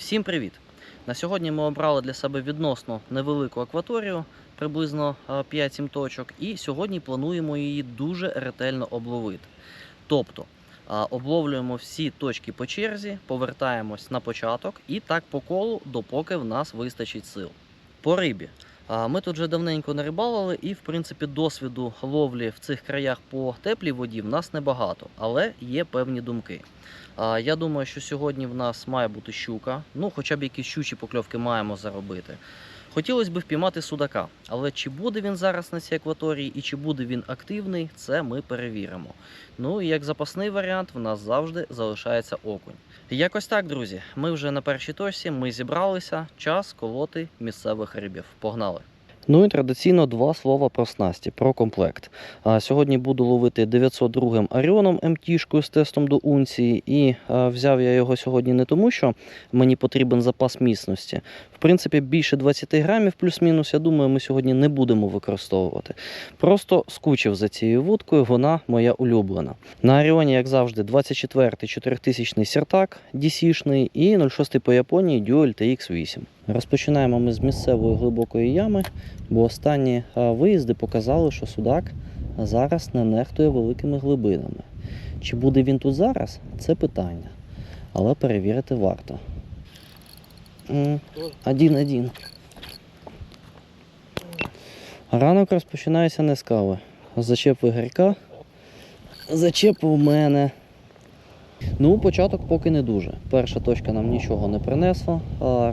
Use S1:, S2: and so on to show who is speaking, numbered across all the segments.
S1: Всім привіт! На сьогодні ми обрали для себе відносно невелику акваторію, приблизно е, 5-7 точок, і сьогодні плануємо її дуже ретельно обловити. Тобто е, обловлюємо всі точки по черзі, повертаємось на початок і так по колу, допоки в нас вистачить сил. По рибі. Ми тут вже давненько не рибалили, і в принципі досвіду ловлі в цих краях по теплій воді в нас небагато, але є певні думки. Я думаю, що сьогодні в нас має бути щука, ну хоча б якісь щучі покльовки маємо заробити. Хотілося б впіймати судака, але чи буде він зараз на цій акваторії і чи буде він активний, це ми перевіримо. Ну і як запасний варіант, в нас завжди залишається окунь. Якось так, друзі. Ми вже на першій точці, ми зібралися. Час колоти місцевих рибів. Погнали! Ну і традиційно два слова про снасті, про комплект. А сьогодні буду ловити 902 Аріоном МТ-шкою з тестом до унції. І а, взяв я його сьогодні не тому, що мені потрібен запас міцності. В принципі, більше 20 грамів плюс-мінус, я думаю, ми сьогодні не будемо використовувати. Просто скучив за цією вудкою, вона моя улюблена. На Аріоні, як завжди, 24-й 4000 сертак DC-шний і 06 по Японії Dual TX8. Розпочинаємо ми з місцевої глибокої ями, бо останні виїзди показали, що судак зараз не нехтує великими глибинами. Чи буде він тут зараз? Це питання. Але перевірити варто. Один-один. Ранок розпочинається не з кави. Зачеп в Ігорька. Зачеп мене. Ну, початок поки не дуже. Перша точка нам нічого не принесла.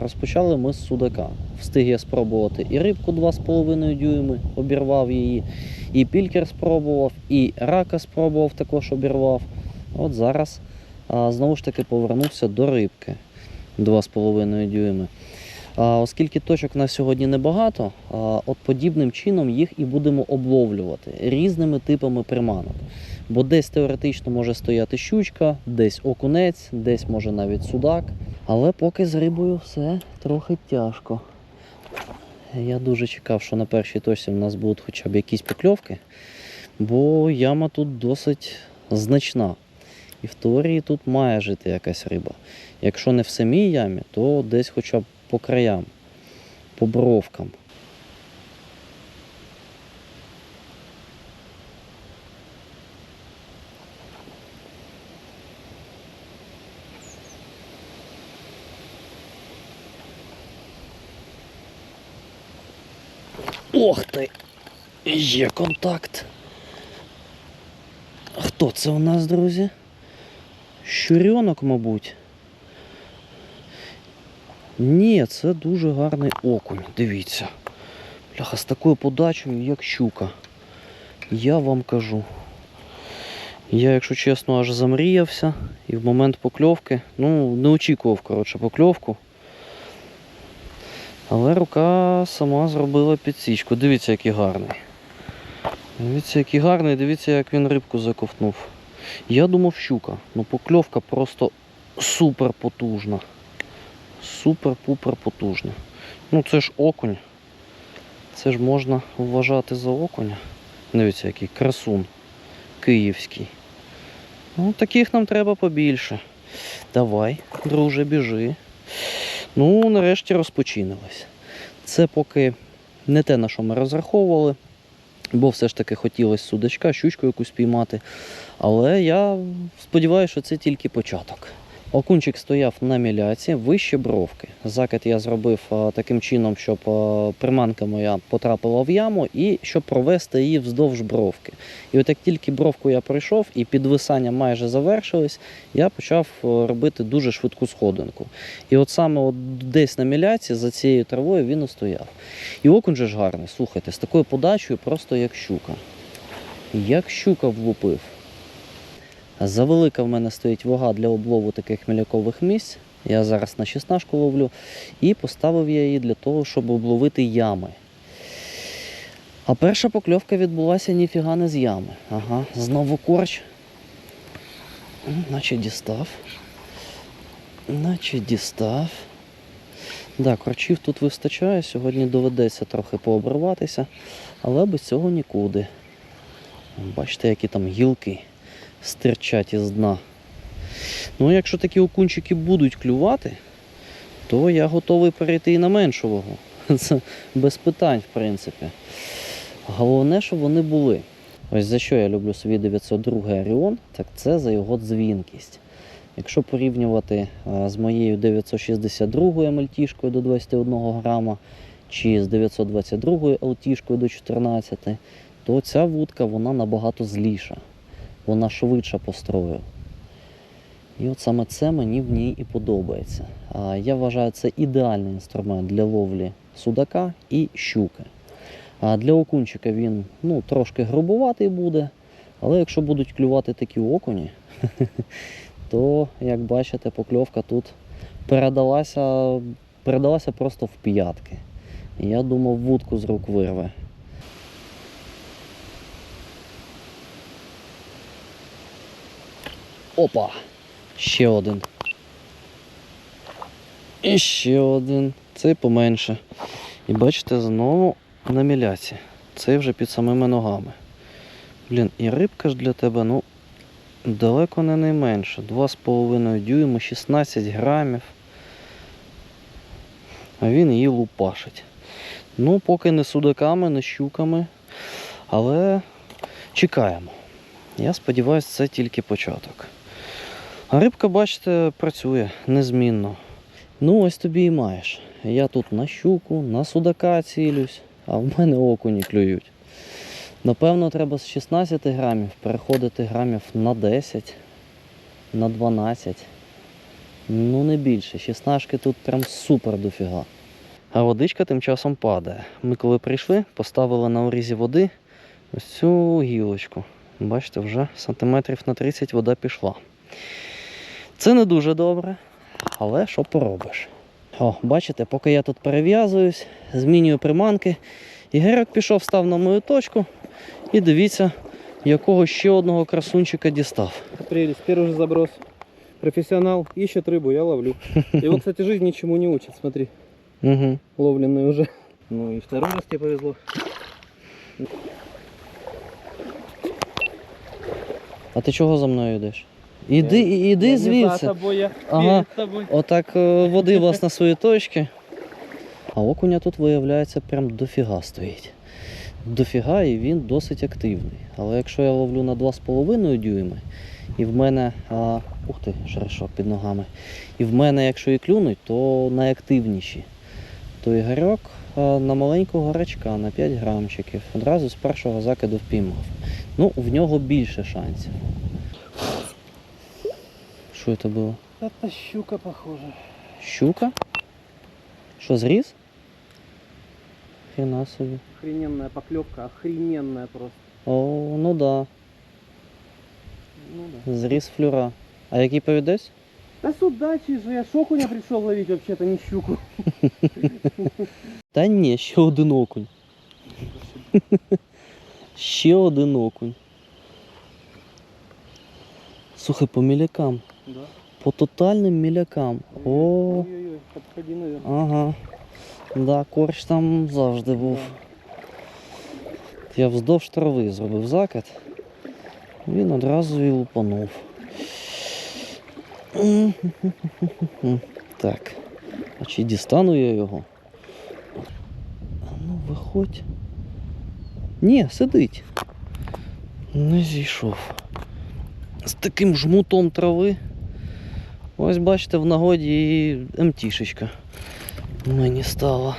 S1: Розпочали ми з судака. Встиг я спробувати і рибку 2,5 дюйми, обірвав її, і пількер спробував, і рака спробував, також обірвав. От зараз знову ж таки повернувся до рибки 2,5 дюйми. Оскільки точок на сьогодні небагато, от подібним чином їх і будемо обловлювати різними типами приманок. Бо десь теоретично може стояти щучка, десь окунець, десь може навіть судак. Але поки з рибою все трохи тяжко. Я дуже чекав, що на першій точці в нас будуть хоча б якісь покльовки, бо яма тут досить значна. І в теорії тут має жити якась риба. Якщо не в самій ямі, то десь хоча б по краям, по бровкам. Ох ти! Є контакт. Хто це у нас, друзі? Щурьонок, мабуть. Ні, це дуже гарний окунь, дивіться. Бляха, з такою подачею, як щука. Я вам кажу. Я, якщо чесно, аж замріявся і в момент покльовки, ну, не очікував, коротше, покльовку. Але рука сама зробила підсічку. Дивіться, який гарний. Дивіться, який гарний, дивіться, як він рибку заковтнув. Я думав щука, ну покльовка просто супер потужна. Супер-пупер потужна. Ну це ж окунь. Це ж можна вважати за окуня. Дивіться, який красун київський. Ну, таких нам треба побільше. Давай, друже, біжи. Ну, нарешті розпочинилось. Це поки не те, на що ми розраховували, бо все ж таки хотілося судачка, щучку якусь піймати. Але я сподіваюся, що це тільки початок. Окунчик стояв на міляці вище бровки. Закид я зробив таким чином, щоб приманка моя потрапила в яму і щоб провести її вздовж бровки. І от як тільки бровку я пройшов і підвисання майже завершилось, я почав робити дуже швидку сходинку. І от саме от десь на міляці за цією травою він і стояв. І окунь же ж гарний, слухайте, з такою подачею просто як щука. Як щука влупив. Завелика в мене стоїть вага для облову таких мілякових місць. Я зараз на 16 ловлю. І поставив я її для того, щоб обловити ями. А перша покльовка відбулася ніфіга не з ями. Ага, знову корч. Наче дістав. Наче дістав. Да, корчів тут вистачає, сьогодні доведеться трохи пообриватися, але без цього нікуди. Бачите, які там гілки стирчать із дна. Ну, якщо такі окунчики будуть клювати, то я готовий перейти і на меншу. Це без питань, в принципі. Головне, щоб вони були. Ось за що я люблю свій 902 Оріон, так це за його дзвінкість. Якщо порівнювати з моєю 962 МЛТ до 21 грама чи з 922 LT до 14, то ця вудка вона набагато зліша, вона швидша по строю. І от саме це мені в ній і подобається. Я вважаю, це ідеальний інструмент для ловлі судака і щуки. Для окунчика він ну, трошки грубуватий буде, але якщо будуть клювати такі окуні, то, як бачите, покльовка тут передалася, передалася просто в п'ятки. Я думав, вудку з рук вирве. Опа! Ще один. І ще один. Цей поменше. І бачите, знову на міляці. Цей вже під самими ногами. Блін, і рибка ж для тебе, ну, далеко не найменша. 2,5 дюйма, 16 грамів. А він її лупашить. Ну, поки не судаками, не щуками. Але чекаємо. Я сподіваюся, це тільки початок. А рибка, бачите, працює незмінно. Ну, ось тобі і маєш. Я тут на щуку, на судака цілюсь, а в мене окуні клюють. Напевно, треба з 16 грамів переходити грамів на 10, на 12. Ну, не більше. 16 тут прям супер дофіга. А водичка тим часом падає. Ми коли прийшли, поставили на орізі води ось цю гілочку. Бачите, вже сантиметрів на 30 вода пішла. Це не дуже добре, але що поробиш? О, бачите, поки я тут перев'язуюсь, змінюю приманки, Ігорок пішов, став на мою точку і дивіться, якого ще одного красунчика дістав.
S2: Прелесть, первый же заброс. Профессионал ищет рыбу, я ловлю. Его, кстати, жизнь ничему не учит, смотри,
S1: Угу.
S2: ловленный уже. Ну и второй раз тебе повезло.
S1: А ти чого за мною йдеш? Іди, іди звідси. Ага. Отак е, води вас на свої точки. А окуня тут виявляється прям дофіга стоїть. Дофіга і він досить активний. Але якщо я ловлю на 2,5 дюйми, і в мене. А, ух ти, шершок під ногами. І в мене, якщо і клюнуть, то найактивніші. То ігорьок а, на маленького грачка на 5 грамчиків. Одразу з першого закиду впіймав. Ну, в нього більше шансів. Що це було?
S2: Это щука похоже.
S1: Щука? Що, зріз? Хрена собі.
S2: Охрененная поклевка, охрененная просто.
S1: О, ну да.
S2: Ну да.
S1: Зріз флюра. А який повідець?
S2: Да с удачей же, я шокуня пришел ловить вообще-то, не щуку.
S1: Та ні, ще один окунь. ще один окунь. Слухай, по мілякам.
S2: Да.
S1: По тотальним мілякам. О,
S2: Ой-ой-ой, подходи, наверное.
S1: ага. Да, корч там завжди був. Я вздовж трави зробив закид. Він одразу і лупанув. Так. А чи дістану я його? А ну, виходь. Ні, сидить. Не зійшов. З таким жмутом трави. Ось бачите, в нагоді і МТшечка мені стала.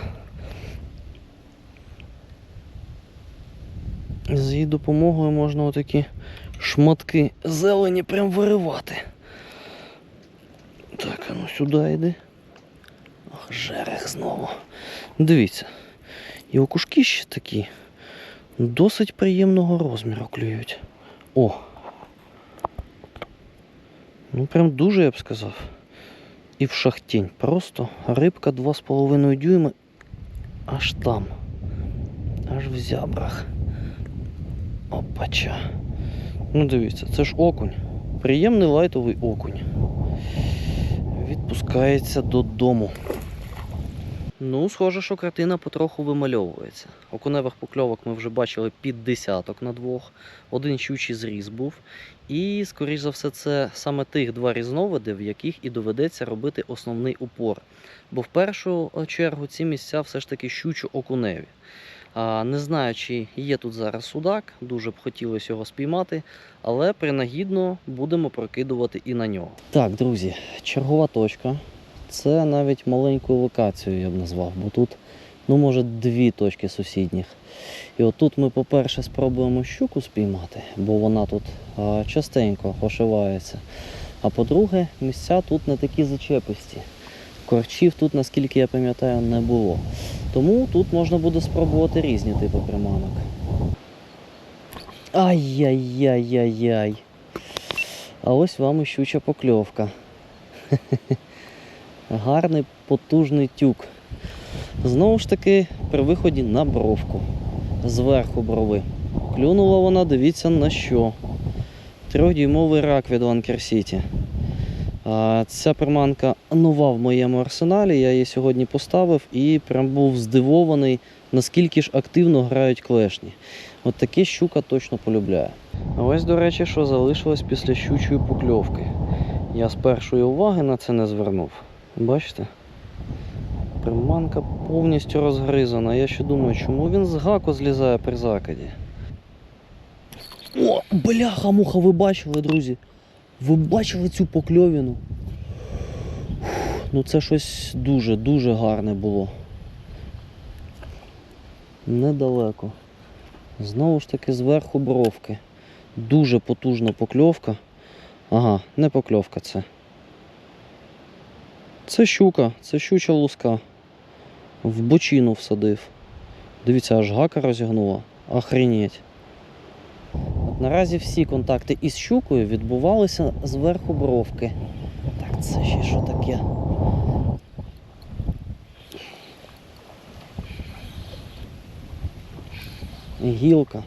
S1: З її допомогою можна отакі шматки зелені прям виривати. Так, а ну сюди йди. Ах, жерех знову. Дивіться. І окушки ще такі досить приємного розміру клюють. О! Ну прям дуже я б сказав. І в шахтінь. Просто рибка 2,5 дюйми аж там. Аж в зябрах. Опача. Ну дивіться, це ж окунь. Приємний лайтовий окунь. Відпускається додому. Ну, схоже, що картина потроху вимальовується. Окуневих покльовок ми вже бачили під десяток на двох. Один щучий зріз був. І, скоріш за все, це саме тих два різновиди, в яких і доведеться робити основний упор. Бо в першу чергу ці місця все ж таки щучо-окуневі. Не знаю, чи є тут зараз судак, дуже б хотілося його спіймати, але принагідно будемо прокидувати і на нього. Так, друзі, чергова точка. Це навіть маленьку локацію я б назвав, бо тут, ну, може, дві точки сусідніх. І отут ми, по-перше, спробуємо щуку спіймати, бо вона тут а, частенько ошивається. А по-друге, місця тут не такі зачеписті. Корчів тут, наскільки я пам'ятаю, не було. Тому тут можна буде спробувати різні типи приманок. Ай-яй-яй-яй-яй. А ось вам і щуча покльовка. Гарний потужний тюк. Знову ж таки, при виході на бровку. Зверху брови. Клюнула вона, дивіться на що. Трьохдюймовий рак від Anker City. Ця приманка нова в моєму арсеналі. Я її сьогодні поставив і прям був здивований, наскільки ж активно грають клешні. От таке щука точно полюбляє. Ось, до речі, що залишилось після щучої покльовки. Я з першої уваги на це не звернув. Бачите? Приманка повністю розгризана. Я ще думаю, чому він з гаку злізає при закиді. О, бляха, муха, ви бачили, друзі? Ви бачили цю покльовіну? Ну це щось дуже-дуже гарне було. Недалеко. Знову ж таки зверху бровки. Дуже потужна покльовка. Ага, не покльовка це. Це щука, це щуча луска. В бочину всадив. Дивіться, аж гака розігнула. Охренеть. Наразі всі контакти із щукою відбувалися зверху бровки. Так, це ще що таке? Гілка.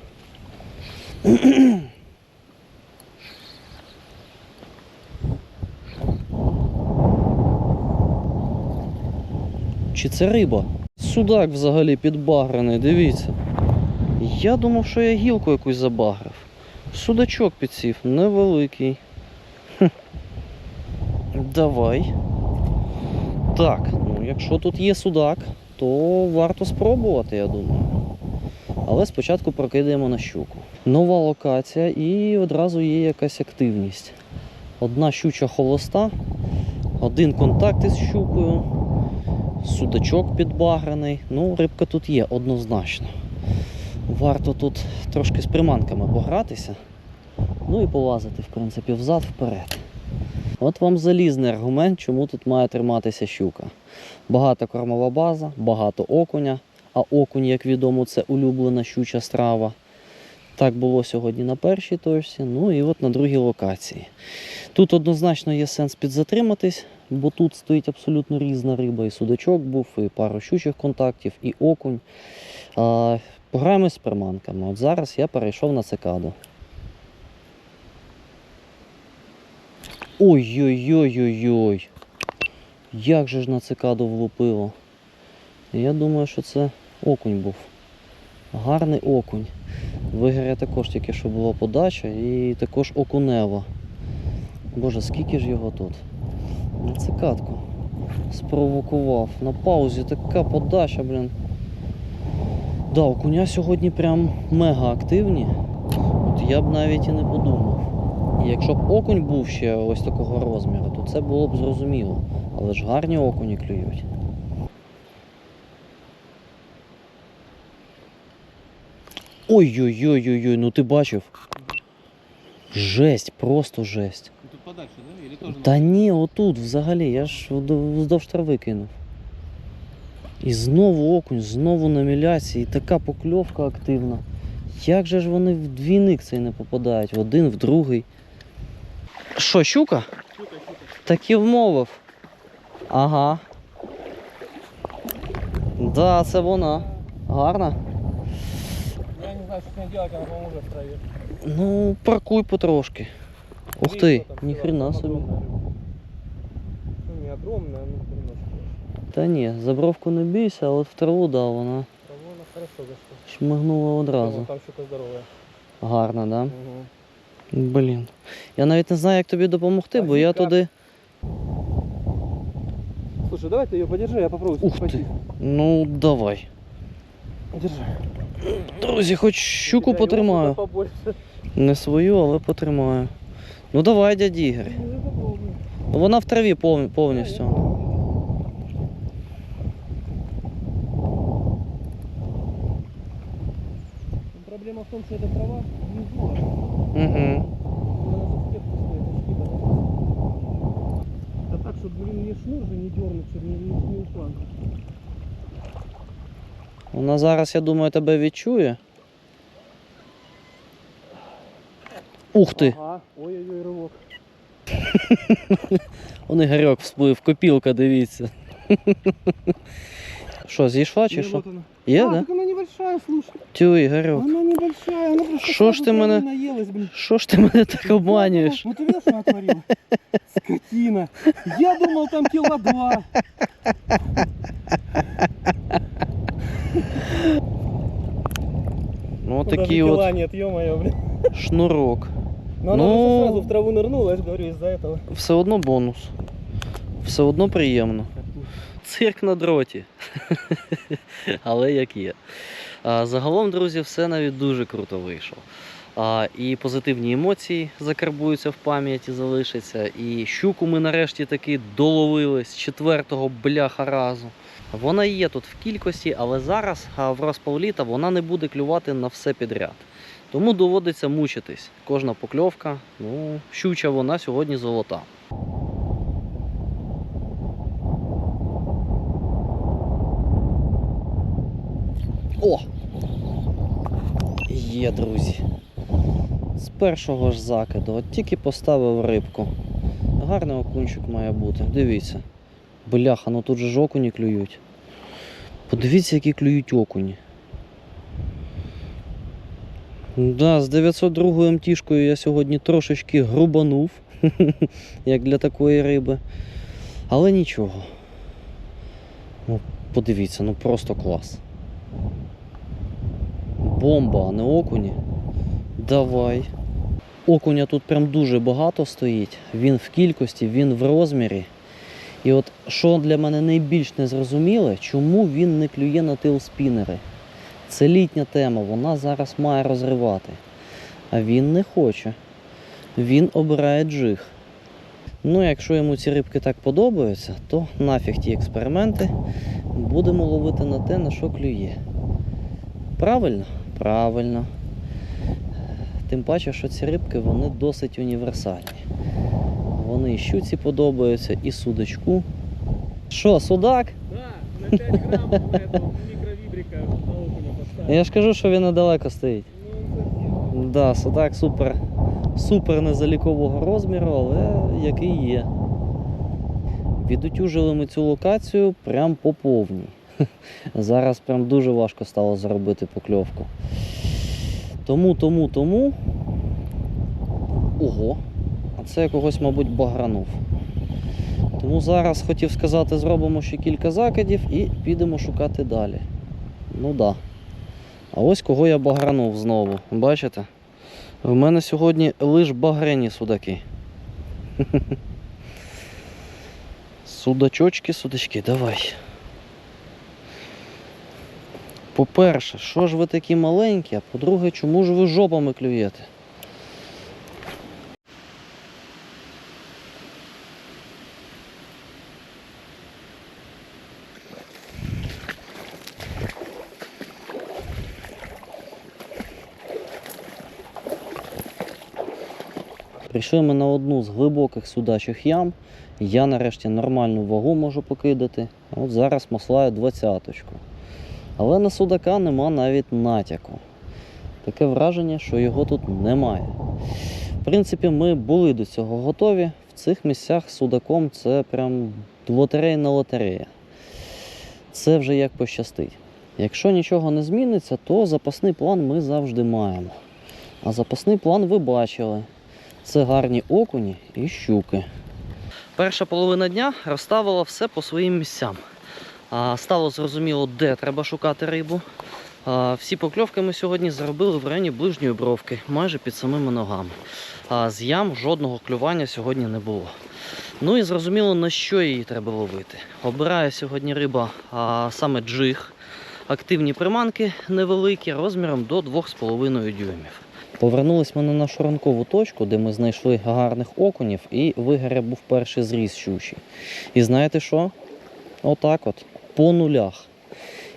S1: Чи це риба? Судак взагалі підбаграний, дивіться. Я думав, що я гілку якусь забагрив. Судачок підсів, невеликий. Давай. Так, ну якщо тут є судак, то варто спробувати, я думаю. Але спочатку прокидаємо на щуку. Нова локація і одразу є якась активність. Одна щуча холоста, один контакт із щукою, судачок підбаграний. Ну, рибка тут є однозначно. Варто тут трошки з приманками погратися. Ну і полазити, в принципі, взад-вперед. От вам залізний аргумент, чому тут має триматися щука. Багата кормова база, багато окуня, а окунь, як відомо, це улюблена щуча страва. Так було сьогодні на першій точці, ну і от на другій локації. Тут однозначно є сенс підзатриматись, бо тут стоїть абсолютно різна риба. І судачок був, і пару щучих контактів, і окунь. А, Пограємось з приманками. От зараз я перейшов на цикаду. Ой-ой-ой-ой-ой. Як же ж на цикаду влупило. Я думаю, що це окунь був. Гарний окунь. Виграє також тільки що була подача і також окунева. Боже, скільки ж його тут? На цикадку. Спровокував. На паузі така подача, блін. Да, окуня сьогодні прям мега активні. От я б навіть і не подумав. І якщо б окунь був ще ось такого розміру, то це було б зрозуміло. Але ж гарні окуні клюють. Ой-ой-ой-ой-ой, ну ти бачив? Жесть, просто жесть.
S2: Подальше, да? Или тоже
S1: Та ні, отут взагалі, я ж вздовж трави кинув. І знову окунь, знову на міляці, і така покльовка активна. Як же ж вони в двійник цей не попадають, в один, в другий. Що, щука?
S2: Щука, щука.
S1: Так і вмовив. Ага. Да, це вона. Гарна.
S2: Я не знаю, что с ней делать, она, по-моему, уже в траве.
S1: Ну, паркуй потрошки. Ух
S2: Видишь,
S1: ти,
S2: что там
S1: ніхрена
S2: была?
S1: собі.
S2: Огромная рыба. Ну, не огромная, но немножко.
S1: Та ні, за бровку не бійся, але в траву да, вона
S2: Та вона хорошо зайшла.
S1: шмигнула одразу.
S2: Там щука здорова.
S1: Гарно, да?
S2: Угу.
S1: Блін. Я навіть не знаю, як тобі допомогти, бо я
S2: Азікар.
S1: туди.
S2: Слушай, давай ты ее подержи, я попробую
S1: Ух
S2: схватить.
S1: ти. Ну, давай.
S2: Держи.
S1: Друзі, хоч щуку
S2: Я его
S1: потримаю.
S2: сюда побольше.
S1: Не свою, але потримаю. Ну давай, дядь Ігор.
S2: Ну, я попробую.
S1: Ну, Вона в траві пов- повністю.
S2: Ну, Проблема в том, что эта трава внизу, аж.
S1: Угу.
S2: Она за скетку стоит, аж кида написано. Да так, чтобы, блин, мне шнур же не дернуть, чтобы не, не, не упал.
S1: Вона зараз, я думаю, тебе відчує. Ух ти!
S2: Ага, ой-ой-ой, рывок.
S1: Он Ігорьок всплив, копілка, дивіться. Що, зійшла чи
S2: Не,
S1: що?
S2: вот она.
S1: Є,
S2: а,
S1: да?
S2: так она небольшая, слушай.
S1: Тю, Ігорьок.
S2: Она небольшая, она просто
S1: Шо ж
S2: сразу
S1: ты
S2: травы
S1: мене-
S2: наелась, блин.
S1: Що ж ти мене так обманюєш?
S2: Ну ты видишь, что она творила? Скотина. Я думал, там кило два.
S1: Ну, от
S2: Ну, даже
S1: такий
S2: кила
S1: от
S2: нет, ё-моё, блин.
S1: шнурок.
S2: Но она
S1: Ну.
S2: просто сразу в траву нырнула, я же говорю, из-за этого.
S1: Все одно бонус. Все одно приємно. Цирк на дроті. Але як є. А, загалом, друзі, все навіть дуже круто вийшло. А, і позитивні емоції закарбуються в пам'яті, залишаться. І щуку ми нарешті таки доловили з четвертого бляха разу. Вона є тут в кількості, але зараз а, в розпал літа вона не буде клювати на все підряд. Тому доводиться мучитись. Кожна покльовка, ну, щуча вона сьогодні золота. О! Є, друзі. З першого ж закиду. От тільки поставив рибку. Гарний окунчик має бути. Дивіться. Бляха, ну тут же ж окуні клюють. Подивіться, які клюють окуні. Да, з 902 МТшкою я сьогодні трошечки грубанув, як для такої риби. Але нічого. Ну, подивіться, ну просто клас. Бомба, а не окуні. Давай. Окуня тут прям дуже багато стоїть. Він в кількості, він в розмірі. І от що для мене найбільш незрозуміле, чому він не клює на тил спінери. Це літня тема, вона зараз має розривати. А він не хоче. Він обирає джиг. Ну, якщо йому ці рибки так подобаються, то нафіг ті експерименти. Будемо ловити на те, на що клює. Правильно? Правильно. Тим паче, що ці рибки вони досить універсальні. Вони і щуці подобаються, і судачку. Що, судак?
S2: Да, на 5 грамм этого микровибрика на окуня поставил.
S1: Я ж кажу, що він недалеко стоїть.
S2: Ну,
S1: Да, судак супер, супер незалікового розміру, але який є. Відутюжили ми цю локацію прям по повній. Зараз прям дуже важко стало заробити покльовку. Тому, тому, тому. Ого. А це я когось, мабуть, багранув. Тому зараз хотів сказати, зробимо ще кілька закидів і підемо шукати далі. Ну да. А ось кого я багранув знову. Бачите? В мене сьогодні лиш багрені судаки. Судачочки, судачки, давай. По-перше, що ж ви такі маленькі, а по-друге, чому ж ви жопами клюєте? Прийшли ми на одну з глибоких судачих ям. Я нарешті нормальну вагу можу покидати. От зараз маслаю двадцяточку. Але на судака нема навіть натяку. Таке враження, що його тут немає. В принципі, ми були до цього готові. В цих місцях судаком це прям лотерейна лотерея. Це вже як пощастить. Якщо нічого не зміниться, то запасний план ми завжди маємо. А запасний план ви бачили. Це гарні окуні і щуки. Перша половина дня розставила все по своїм місцям. Стало зрозуміло, де треба шукати рибу. Всі покльовки ми сьогодні зробили в районі ближньої бровки, майже під самими ногами. З ям жодного клювання сьогодні не було. Ну і зрозуміло, на що її треба ловити. Обирає сьогодні риба саме джиг. Активні приманки невеликі, розміром до 2,5 дюймів. Повернулись ми на нашу ранкову точку, де ми знайшли гарних окунів, і в Ігоря був перший зріз щучі. І знаєте що? Отак от, по нулях.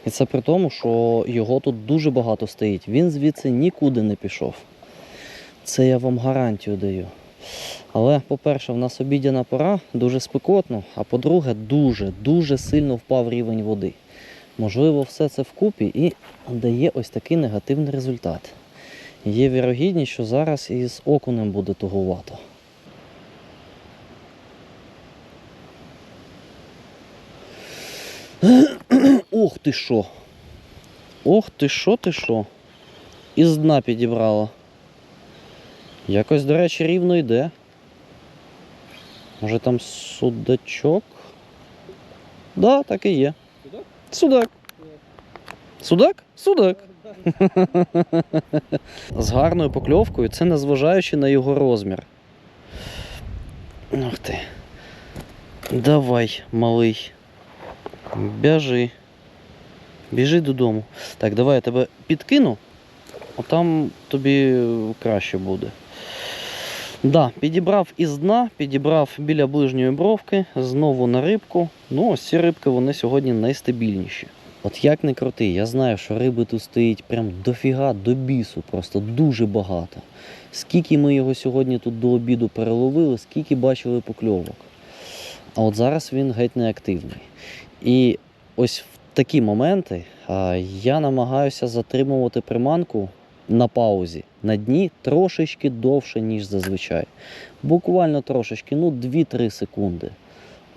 S1: І це при тому, що його тут дуже багато стоїть. Він звідси нікуди не пішов. Це я вам гарантію даю. Але, по-перше, в нас обідяна пора, дуже спекотно, а по-друге, дуже, дуже сильно впав рівень води. Можливо, все це вкупі і дає ось такий негативний результат. Є вірогідність, що зараз із окунем буде тугувато. Ох ти що! Ох ти що, ти що? Із дна підібрала. Якось, до речі, рівно йде. Може там судачок? Да, так і є.
S2: Судак?
S1: Судак? Судак? Судак. З гарною покльовкою, це незважаючи на його розмір. Ух ти. Давай, малий. Біжи. Біжи додому. Так, давай я тебе підкину, а там тобі краще буде. Да, підібрав із дна, підібрав біля ближньої бровки, знову на рибку. Ну, ось ці рибки вони сьогодні найстабільніші. От як не крути, я знаю, що риби тут стоїть прям дофіга, до бісу, просто дуже багато. Скільки ми його сьогодні тут до обіду переловили, скільки бачили покльовок. А от зараз він геть неактивний. І ось в такі моменти а, я намагаюся затримувати приманку на паузі на дні трошечки довше, ніж зазвичай. Буквально трошечки, ну 2-3 секунди.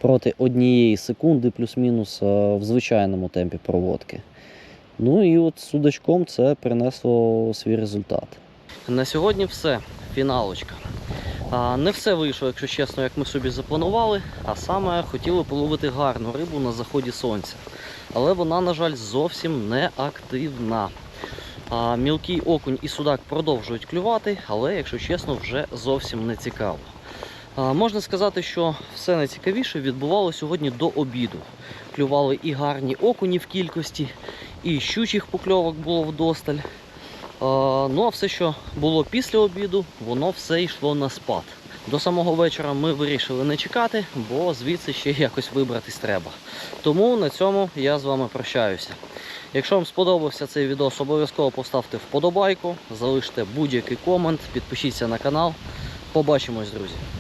S1: Проти однієї секунди, плюс-мінус в звичайному темпі проводки. Ну і от судачком це принесло свій результат. На сьогодні все. Фіналочка. А, Не все вийшло, якщо чесно, як ми собі запланували, а саме хотіли половити гарну рибу на заході сонця. Але вона, на жаль, зовсім не активна. А, Мілкий окунь і судак продовжують клювати, але, якщо чесно, вже зовсім не цікаво. Можна сказати, що все найцікавіше відбувало сьогодні до обіду. Клювали і гарні окуні в кількості, і щучих покльовок було вдосталь. Ну а все, що було після обіду, воно все йшло на спад. До самого вечора ми вирішили не чекати, бо звідси ще якось вибратись треба. Тому на цьому я з вами прощаюся. Якщо вам сподобався цей відос, обов'язково поставте вподобайку, залиште будь-який комент, підпишіться на канал. Побачимось, друзі!